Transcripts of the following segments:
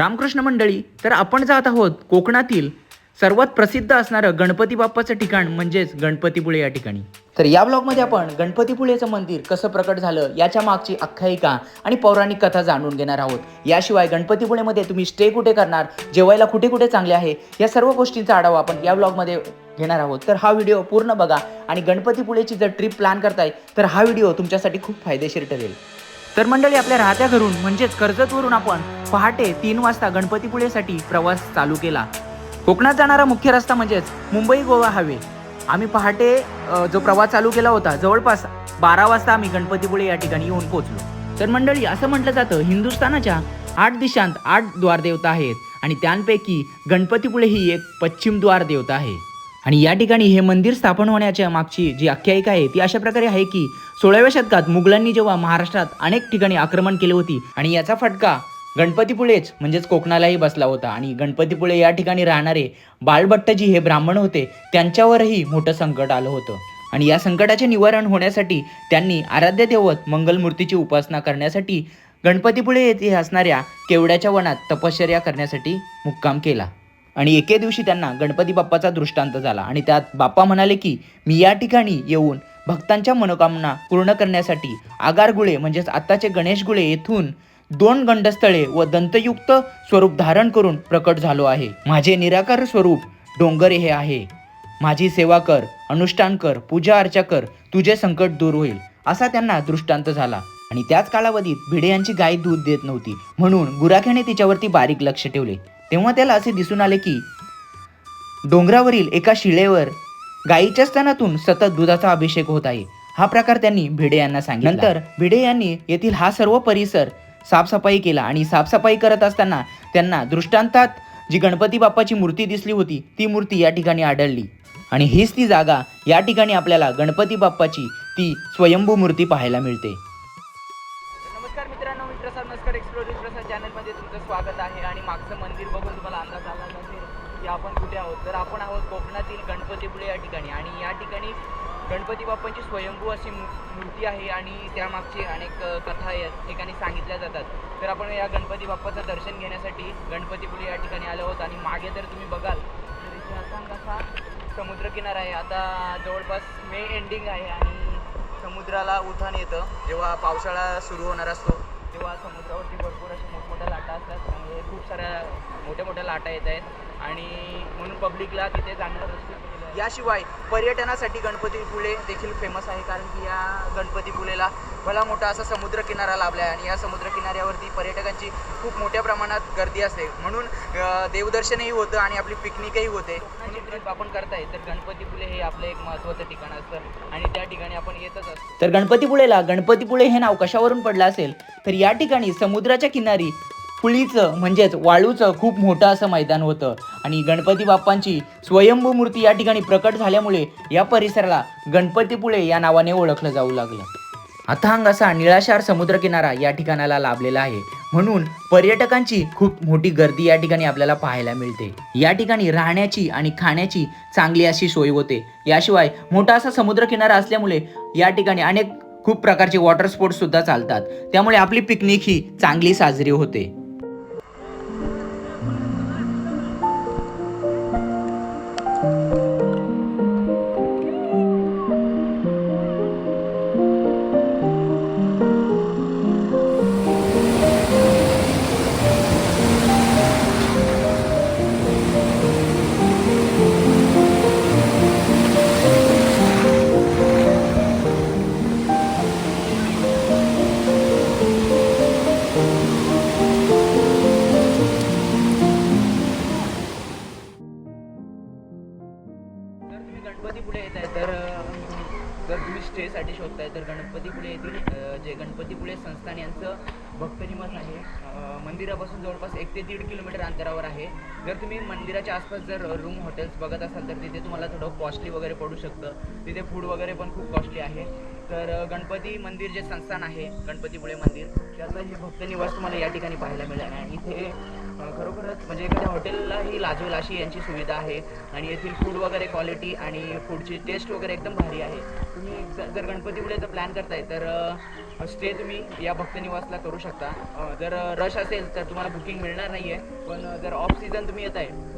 रामकृष्ण मंडळी तर आपण जात आहोत कोकणातील सर्वात प्रसिद्ध असणारं गणपती बाप्पाचं ठिकाण म्हणजेच गणपतीपुळे या ठिकाणी. तर या ब्लॉगमध्ये आपण गणपतीपुळेचं मंदिर कसं प्रकट झालं याच्या मागची आख्यायिका आणि पौराणिक कथा जाणून घेणार आहोत. याशिवाय गणपतीपुळेमध्ये तुम्ही स्टे कुठे करणार जेवायला कुठे कुठे चांगले आहे या सर्व गोष्टींचा आढावा आपण या ब्लॉगमध्ये घेणार आहोत. तर हा व्हिडिओ पूर्ण बघा आणि गणपतीपुळेची जर ट्रिप प्लॅन करताय तर हा व्हिडिओ तुमच्यासाठी खूप फायदेशीर ठरेल. तर मंडळी आपल्या राहत्या घरून म्हणजेच कर्जतवरून आपण पहाटे तीन वाजता गणपतीपुळेसाठी प्रवास चालू केला. कोकणात जाणारा मुख्य रस्ता म्हणजेच मुंबई गोवा हायवे. आम्ही पहाटे जो प्रवास चालू केला होता जवळपास बारा वाजता आम्ही गणपतीपुळे या ठिकाणी येऊन पोहोचलो. तर मंडळी असं म्हटलं जातं हिंदुस्थानाच्या आठ दिशांत आठ द्वारदेवता आहेत आणि त्यांपैकी गणपतीपुळे ही एक पश्चिम द्वार देवता आहे. आणि या ठिकाणी हे मंदिर स्थापन होण्याच्या मागची जी आख्यायिका आहे ती अशा प्रकारे आहे की सोळाव्या शतकात मुघलांनी जेव्हा महाराष्ट्रात अनेक ठिकाणी आक्रमण केले होती आणि याचा फटका गणपतीपुळेच म्हणजेच कोकणालाही बसला होता. आणि गणपतीपुळे या ठिकाणी राहणारे बाळभट्टजी हे ब्राह्मण होते त्यांच्यावरही मोठं संकट आलं होतं. आणि या संकटाचे निवारण होण्यासाठी त्यांनी आराध्य देवत मंगलमूर्तीची उपासना करण्यासाठी गणपतीपुळे येथे असणाऱ्या केवड्याच्या वनात तपश्चर्या करण्यासाठी मुक्काम केला. आणि एके दिवशी त्यांना गणपती बाप्पाचा दृष्टांत झाला. आणि त्यात बाप्पा म्हणाले की मी या ठिकाणी येऊन भक्तांच्या मनोकामना पूर्ण करण्यासाठी आगारगुळे म्हणजेच आत्ताचे गणेश गुळे येथून दोन गंडस्थळे व दंतयुक्त स्वरूप धारण करून प्रकट झालो आहे. माझे निराकार स्वरूप डोंगर हे आहे. माझी सेवा कर अनुष्ठान कर पूजा अर्चा कर तुझे संकट दूर होईल असा त्यांना दृष्टांत झाला. आणि त्याच कालावधीत भिडे यांची गाय दूध देत नव्हती. म्हणून गुराख्याने तिच्यावरती बारीक लक्ष ठेवले. तेव्हा त्याला असे दिसून आले की डोंगरावरील एका शिळेवर गायीच्या स्तनातून सतत दुधाचा अभिषेक होत आहे. हा प्रकार त्यांनी भिडे यांना सांगितला. नंतर भिडे यांनी येथील हा सर्व परिसर साफसफाई केला. आणि साफसफाई करत असताना त्यांना दृष्टांतात जी गणपती बाप्पाची मूर्ती दिसली होती ती मूर्ती या ठिकाणी आढळली. आणि हीच ती जागा या ठिकाणी आपल्याला गणपती बाप्पाची ती स्वयंभू मूर्ती पाहायला मिळते. नमस्कार मित्रांनो मी प्रसाद नमस्कार एक्सप्लोर प्रसाद चॅनलमध्ये तुमचं स्वागत आहे. आणि मागचं मंदिर बघून तुम्हाला अंदाज आला असेल की आपण कुठे आहोत. तर आपण आहोत कोकणातील गणपतीपुळे या ठिकाणी. आणि या ठिकाणी गणपती बाप्पांची स्वयंभू अशी मूर्ती आहे आणि त्यामागची अनेक कथा या ठिकाणी सांगितल्या जातात. तर आपण या गणपती बाप्पाचं दर्शन घेण्यासाठी गणपतीपुळे या ठिकाणी आलो आहोत आणि मागे जर तुम्ही बघाल तर इथे असा कसा समुद्रकिनारा आहे. आता जवळपास मे एंडिंग आहे आणि समुद्राला उठाण येतं. जेव्हा पावसाळा सुरू होणार असतो तेव्हा समुद्रावरती भरपूर अशा मोठमोठ्या लाटा असतात. आणि खूप साऱ्या मोठ्या मोठ्या लाटा येत आहेत. आणि म्हणून पब्लिकला तिथे जाणं रस्ते याशिवाय पर्यटनासाठी गणपतीपुळे देखील फेमस आहे. कारण की या गणपतीपुळेला भला मोठा असा समुद्रकिनारा लाभला आहे आणि या समुद्र किनाऱ्यावरती पर्यटकांची खूप मोठ्या प्रमाणात गर्दी असते. म्हणून देवदर्शनही होतं आणि आपली पिकनिकही होते. ट्रिप आपण करताय तर गणपतीपुळे हे आपलं एक महत्त्वाचं ठिकाण असतं आणि त्या ठिकाणी आपण येतच असतो. तर गणपतीपुळेला गणपतीपुळे हे नाव कशावरून पडलं असेल? तर या ठिकाणी समुद्राच्या किनारी पुळीचं म्हणजेच वाळूचं खूप मोठं असं मैदान होतं. आणि गणपती बाप्पांची स्वयंभू मूर्ती या ठिकाणी प्रकट झाल्यामुळे या परिसराला गणपतीपुळे या नावाने ओळखलं जाऊ लागलं. अथांग असा निळाशार समुद्रकिनारा या ठिकाणाला लाभलेला आहे. म्हणून पर्यटकांची खूप मोठी गर्दी या ठिकाणी आपल्याला पाहायला मिळते. या ठिकाणी राहण्याची आणि खाण्याची चांगली अशी सोय होते. याशिवाय मोठा असा समुद्रकिनारा असल्यामुळे या ठिकाणी अनेक खूप प्रकारचे वॉटर स्पोर्ट्स सुद्धा चालतात. त्यामुळे आपली पिकनिक ही चांगली साजरी होते. यांचं भक्तनिवास आहे. मंदिरापासून जवळपास एक ते दीड किलोमीटर अंतरावर आहे. जर तुम्ही मंदिराच्या आसपास जर रूम हॉटेल्स बघत असाल तर तिथे तुम्हाला थोडं कॉस्टली वगैरे पडू शकतं. तिथे फूड वगैरे पण खूप कॉस्टली आहे. तर गणपती मंदिर जे संस्थान आहे गणपतीपुळे मंदिर त्याचं हे भक्तनिवास तुम्हाला या ठिकाणी पाहायला मिळणार आणि इथे खरोखरच म्हणजे एखाद्या हॉटेललाही लाजवेल अशी यांची सुविधा आहे. आणि येथील फूड वगैरे क्वालिटी आणि फूडची टेस्ट वगैरे एकदम भारी आहे. तुम्ही जर गणपतीपुळेचं प्लॅन करताय तर स्टे तुम्ही या भक्तनिवासला करू शकता. जर रश असेल तर तुम्हाला बुकिंग मिळणार नाही आहे पण जर ऑफ सीझन तुम्ही येत आहे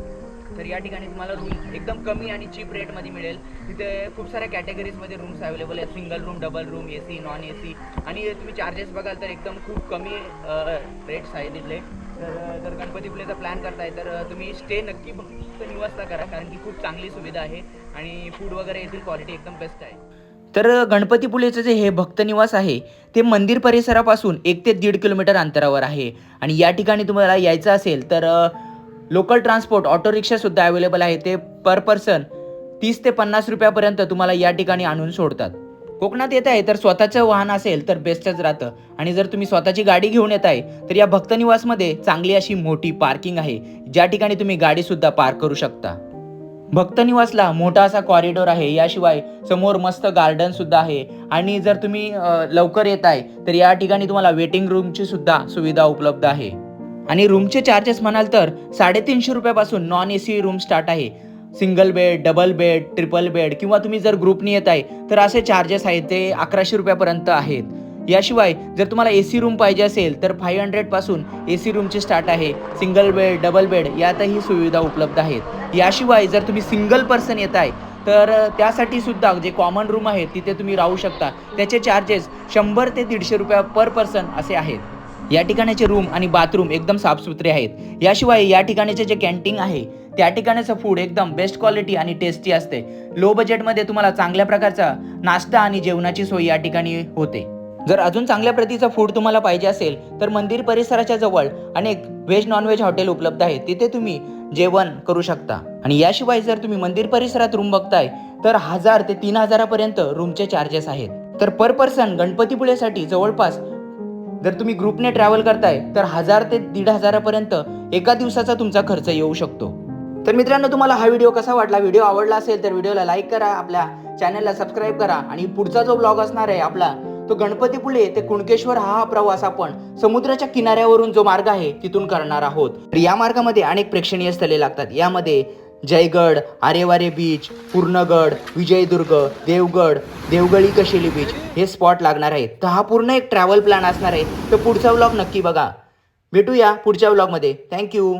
तर या ठिकाणी तुम्हाला रूम एकदम कमी आणि चीप रेटमध्ये मिळेल. तिथे खूप साऱ्या कॅटेगरीजमध्ये रूम्स अवेलेबल आहेत. Single room double room A C non A C आणि तुम्ही चार्जेस बघाल तर एकदम खूप कमी रेट्स आहेत तिथले तर जर गणपतीपुळेचा प्लॅन करताय तर तुम्ही स्टे नक्की फक्त निवासला करा कारण की खूप चांगली सुविधा आहे आणि फूड वगैरे येथील क्वालिटी एकदम बेस्ट आहे. तर गणपतीपुळेचं जे हे भक्तनिवास आहे ते मंदिर परिसरापासून एक ते दीड किलोमीटर अंतरावर आहे. आणि या ठिकाणी तुम्हाला यायचं असेल तर लोकल ट्रान्सपोर्ट ऑटो रिक्षासुद्धा अवेलेबल आहे. ते पर पर्सन तीस ते पन्नास रुपयापर्यंत तुम्हाला या ठिकाणी आणून सोडतात. कोकणात येत आहे तर स्वतःचं वाहन असेल तर बेस्टच राहतं. आणि जर तुम्ही स्वतःची गाडी घेऊन येत आहे तर या भक्तनिवासमध्ये चांगली अशी मोठी पार्किंग आहे ज्या ठिकाणी तुम्ही गाडीसुद्धा पार्क करू शकता. भक्तनिवासला मोठा असा कॉरिडॉर आहे. याशिवाय समोर मस्त गार्डन सुद्धा आहे. आणि जर तुम्ही लवकर येत आहे तर या ठिकाणी तुम्हाला वेटिंग रूमची सुद्धा सुविधा उपलब्ध आहे. आणि रूमचे चार्जेस म्हणाल तर साडेतीनशे रुपयापासून non A C room start आहे. Single bed double bed triple bed किंवा तुम्ही जर ग्रुपनी येत आहे तर असे चार्जेस आहेत ते अकराशे रुपयापर्यंत आहेत. याशिवाय जर तुम्हाला ए सी रूम पाहिजे असेल तर फाईव्ह हंड्रेडपासून ए सी रूमचे स्टार्ट आहे. सिंगल बेड डबल बेड यातही सुविधा उपलब्ध आहेत. याशिवाय जर तुम्ही सिंगल पर्सन येत आहे तर त्यासाठी सुद्धा जे कॉमन रूम आहे तिथे तुम्ही राहू शकता. त्याचे चार्जेस शंभर ते दीडशे रुपया पर पर्सन असे आहेत. या ठिकाणाचे रूम आणि बाथरूम एकदम साफसुथरे आहेत. याशिवाय या ठिकाणीचे जे कॅन्टीन आहे त्या ठिकाणाचं फूड एकदम बेस्ट क्वालिटी आणि टेस्टी असते. लो बजेटमध्ये तुम्हाला चांगल्या प्रकारचा नाश्ता आणि जेवणाची सोय या ठिकाणी होते. जर अजून चांगल्या प्रतीचं फूड तुम्हाला पाहिजे असेल तर मंदिर परिसराच्या जवळ अनेक व्हेज नॉनव्हेज हॉटेल उपलब्ध आहेत. तिथे तुम्ही जेवण करू शकता. आणि याशिवाय जर तुम्ही मंदिर परिसरात रूम बघताय तर हजार ते तीन हजारापर्यंत रूमचे चार्जेस आहेत. तर पर पर्सन गणपतीपुळेसाठी जवळपास जर तुम्ही ग्रुपने ट्रॅव्हल करताय तर हजार ते दीड हजारापर्यंत एका दिवसाचा तुमचा खर्च येऊ शकतो. तर मित्रांनो तुम्हाला हा व्हिडिओ कसा वाटला? व्हिडिओ आवडला असेल तर व्हिडिओला लाईक करा आपल्या चॅनलला सबस्क्राईब करा. आणि पुढचा जो ब्लॉग असणार आहे आपला तो गणपतीपुळे ते कुणकेश्वर हा हा प्रवास आपण समुद्राच्या किनाऱ्यावरून जो मार्ग आहे तिथून करणार आहोत. तर या मार्गामध्ये अनेक प्रेक्षणीय स्थळे लागतात. यामध्ये जयगड आरेवारे बीच पूर्णगड विजयदुर्ग देवगड देवगळी कशेली बीच हे स्पॉट लागणार आहेत. तर हा पूर्ण एक ट्रॅव्हल प्लॅन असणार आहे. तर पुढचा व्लॉग नक्की बघा. भेटूया पुढच्या व्लॉगमध्ये. थँक्यू.